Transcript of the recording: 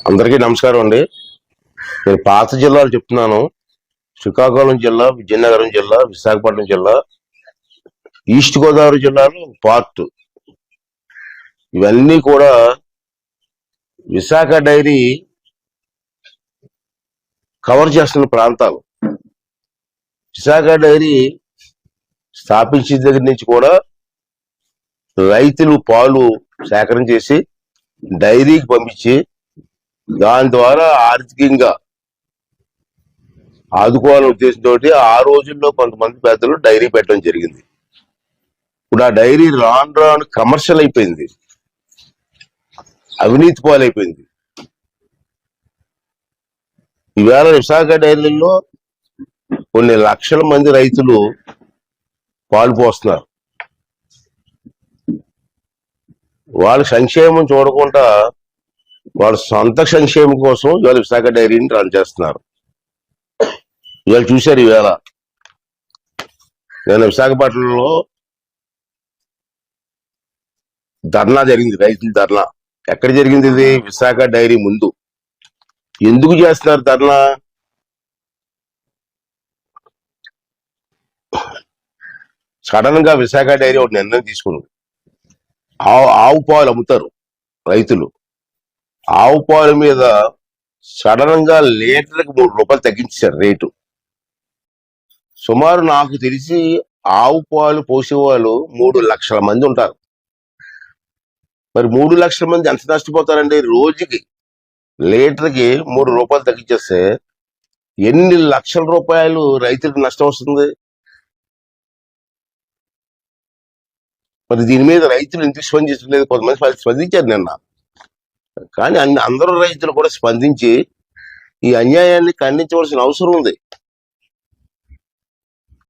అందరికీ నమస్కారం అండి. నేను పాత జిల్లాలు చెప్తున్నాను. శ్రీకాకుళం జిల్లా విజయనగరం జిల్లా విశాఖపట్నం జిల్లా ఈస్ట్ గోదావరి జిల్లాలో పార్ట్. ఇవన్నీ కూడా విశాఖ డైరీ కవర్ చేస్తున్న ప్రాంతాలు. విశాఖ డైరీ స్థాపించిన దగ్గర నుంచి కూడా రైతులు పాలు సేకరణ చేసి డైరీకి పంపించి దాని ద్వారా ఆర్థికంగా ఆదుకోవాలనే ఉద్దేశంతో ఆ రోజుల్లో కొంతమంది పెద్దలు డైరీ పెట్టడం జరిగింది. ఇప్పుడు ఆ డైరీ రాను రాను కమర్షియల్ అయిపోయింది. అవినీతి పాలైపోయింది. ఈవేళ విశాఖ డైరీలో కొన్ని లక్షల మంది రైతులు పాలు పోస్తున్నారు. వాళ్ళ సంక్షేమం చూడకుండా వాళ్ళ సొంత సంక్షేమం కోసం ఇవాళ విశాఖ డైరీని రన్ చేస్తున్నారు. ఇవాళ చూశారు ఈవేళ. నేను విశాఖపట్నంలో ధర్నా జరిగింది రైతుల ధర్నా. ఎక్కడ జరిగింది ఇది? విశాఖ డైరీ ముందు. ఎందుకు చేస్తున్నారు ధర్నా? సడన్గా విశాఖ డైరీ ఒక నిర్ణయం తీసుకుంది ఆవు ఆవు పాలు అమ్ముతారు రైతులు. ఆవు పాలు మీద సడన్గా లీటర్కి మూడు రూపాయలు తగ్గించారు రేటు. సుమారు నాకు తెలిసి ఆవు పాలు పోసేవాళ్ళు మూడు లక్షల మంది ఉంటారు. మరి మూడు లక్షల మంది ఎంత నష్టపోతారండి? రోజుకి లీటర్కి మూడు రూపాయలు తగ్గించేస్తే ఎన్ని లక్షల రూపాయలు రైతులకు నష్టం వస్తుంది? మరి దీని మీద రైతులు ఎందుకు స్పందించలేదు కొంతమంది స్ప- స్పందించారు నిన్న. కానీ అన్ని అందరూ రైతులు కూడా స్పందించి ఈ అన్యాయాన్ని ఖండించవలసిన అవసరం ఉంది.